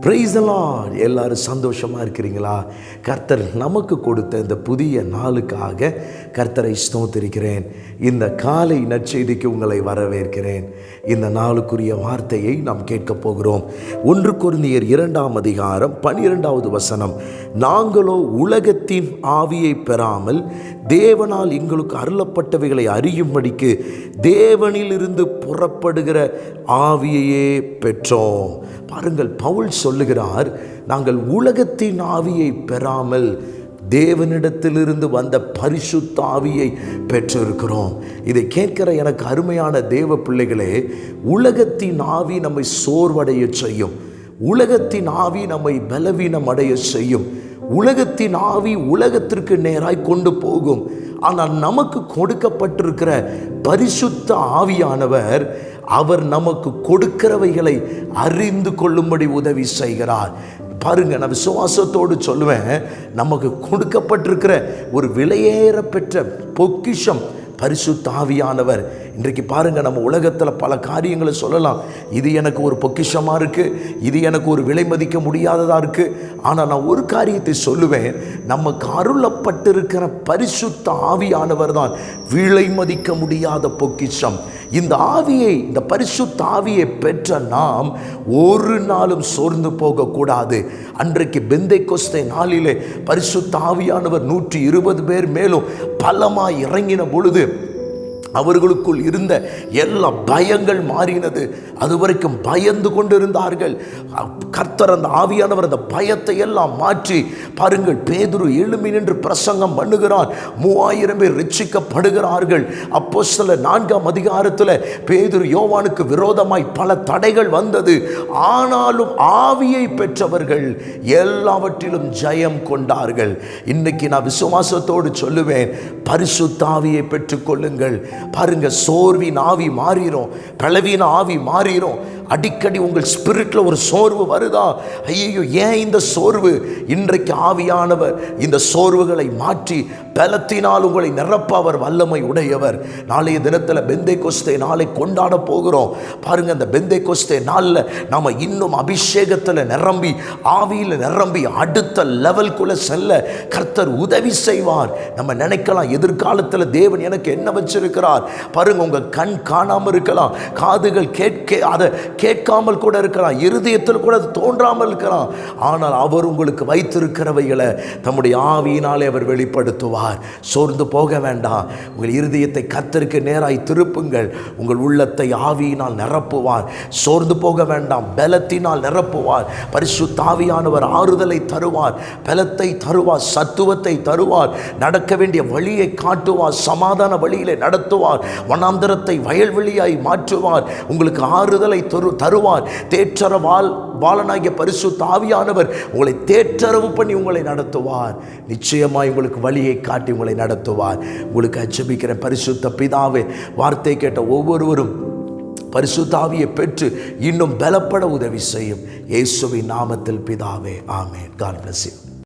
Price எல்லாரும் சந்தோஷமாக இருக்கிறீங்களா? கர்த்தர் நமக்கு கொடுத்த இந்த புதிய நாளுக்காக கர்த்தரை ஸ்தோத்திருக்கிறேன். இந்த காலை நற்செய்திக்கு உங்களை வரவேற்கிறேன். இந்த நாளுக்குரிய வார்த்தையை நாம் கேட்கப் போகிறோம். ஒன்று குருந்தியர் இரண்டாம் அதிகாரம் பனிரெண்டாவது வசனம். நாங்களோ உலகத்தின் ஆவியை பெறாமல் தேவனால் எங்களுக்கு அருளப்பட்டவைகளை அறியும்படிக்கு தேவனிலிருந்து புறப்படுகிற ஆவியையே பெற்றோம். பாருங்கள் பவுல் சொல்லுகிறார் நாங்கள் உலகத்தின் ஆவியை பெறாமல் தேவனிடத்திலிருந்து வந்த பரிசுத்த ஆவியை பெற்றிருக்கிறோம். இதை கேட்கிற எனக்கு அருமையான தேவ பிள்ளைகளே உலகத்தின் ஆவி நம்மை சோர்வடைய செய்யும். உலகத்தின் ஆவி நம்மை பலவீனம் அடைய செய்யும். உலகத்தின் ஆவி உலகத்திற்கு நேராய் கொண்டு போகும். ஆனால் நமக்கு கொடுக்கப்பட்டிருக்கிற பரிசுத்த ஆவியானவர் அவர் நமக்கு கொடுக்கிறவைகளை அறிந்து கொள்ளும்படி உதவி செய்கிறார். பாருங்க நான் விசுவாசத்தோடு சொல்லுவேன். நமக்கு கொடுக்கப்பட்டிருக்கிற ஒரு விலையேற பெற்ற பொக்கிஷம் பரிசுத்தாவியானவர் இன்றைக்கு பாருங்கள் நம்ம உலகத்தில் பல காரியங்களை சொல்லலாம். இது எனக்கு ஒரு பொக்கிஷமாக இருக்குது இது எனக்கு ஒரு விலை மதிக்க முடியாததாக இருக்குது ஆனால் நான் ஒரு காரியத்தை சொல்லுவேன் நமக்கு அருளப்பட்டிருக்கிற பரிசுத்த ஆவியானவர் தான் விலை மதிக்க முடியாத பொக்கிஷம். இந்த ஆவியை இந்த பரிசுத்த ஆவியை பெற்ற நாம் ஒரு நாளும் சோர்ந்து போகக்கூடாது. அன்றைக்கு பெந்தை கொஸ்தை நாளிலே பரிசுத்த ஆவியானவர் நூற்றி இருபது பேர் மேலும் பலமாக இறங்கின பொழுது அவர்களுக்குள் இருந்த எல்லா பயங்கள் மாறினது. அது வரைக்கும் பயந்து கொண்டிருந்தார்கள். கர்த்தர் அந்த ஆவியானவர் அந்த பயத்தை எல்லாம் மாற்றி பாருங்கள் பேதுரு எழுமி நின்று பிரசங்கம் பண்ணுகிறார். மூவாயிரம் பேர் ரட்சிக்கப்படுகிறார்கள். அப்போ சில நான்காம் அதிகாரத்தில் பேதுரு யோவானுக்கு விரோதமாய் பல தடைகள் வந்தது. ஆனாலும் ஆவியை பெற்றவர்கள் எல்லாவற்றிலும் ஜெயம் கொண்டார்கள். இன்னைக்கு நான் விசுவாசத்தோடு சொல்லுவேன் பரிசுத்தாவியை பெற்றுக்கொள்ளுங்கள். பாருங்க சோர்வின் ஆவி மாறிடும் பலவீன ஆவி மாறிடும் அடிக்கடி உங்கள் ஸ்பிரிட்டில் ஒரு சோர்வு வருதா? ஐயோ ஏன் இந்த சோர்வு? இன்றைக்கு ஆவியானவர் இந்த சோர்வுகளை மாற்றி பலத்தினால் உங்களை நிரப்ப அவர் வல்லமை உடையவர். நாளைய தினத்தில் பெந்தை கொஸ்தே நாளை கொண்டாட போகிறோம். பாருங்க அந்த பெந்தை கொஸ்தே நாளில் நாம் இன்னும் அபிஷேகத்தில் நிரம்பி ஆவியில் நிரம்பி அடுத்த லெவல்குள்ளே செல்ல கர்த்தர் உதவி செய்வார். நம்ம நினைக்கலாம் எதிர்காலத்தில் தேவன் எனக்கு என்ன வச்சிருக்கிறார்? பாருங்க உங்கள் கண் காணாமல் இருக்கலாம். காதுகள் கேட்க அதை கேட்காமல் கூட இருக்கலாம் இருதயத்தில் கூட அது தோன்றாமல் இருக்கலாம். ஆனால் அவர் உங்களுக்கு வைத்திருக்கிறவைகளை தம்முடைய ஆவியினாலே அவர் வெளிப்படுத்துவார். சோர்ந்து போக வேண்டாம். உங்கள் இருதயத்தை கத்திற்கு நேராய் திருப்புங்கள். உங்கள் உள்ளத்தை ஆவியினால் நிரப்புவார். சோர்ந்து போக வேண்டாம். பலத்தினால் நிரப்புவார். பரிசு தாவியானவர் ஆறுதலை தருவார். பலத்தை தருவார். சத்துவத்தை தருவார். நடக்க வேண்டிய வழியை காட்டுவார். சமாதான வழியிலே நடத்துவார். வனாந்தரத்தை வயல்வெளியாய் மாற்றுவார். உங்களுக்கு ஆறுதலை தரு தருவார். தேற்றரவால் பாலனாகிய பரிசு தாவியானவர் உங்களை தேற்றரவு பண்ணி உங்களை நடத்துவார். நிச்சயமாய் உங்களுக்கு வழியை காட்டி உங்களை நடத்துவார். உங்களுக்கு அச்சபிக்கிற பரிசுத்த பிதாவே வார்த்தை கேட்ட ஒவ்வொருவரும் பரிசுத்தாவியை பெற்று இன்னும் பலப்பட உதவி செய்யும். இயேசுவின் நாமத்தில் பிதாவே ஆமேன். God plus